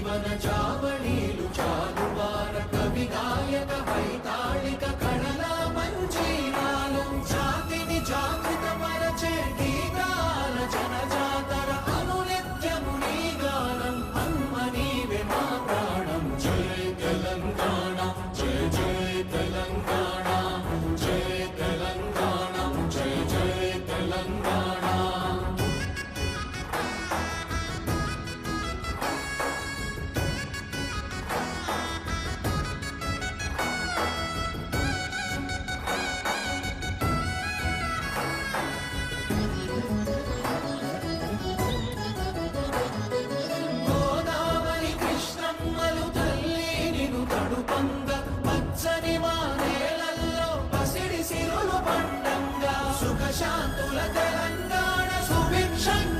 ಜೀವನ ಜಾ శాంతుల తెలంగాణ సుభిక్షంగా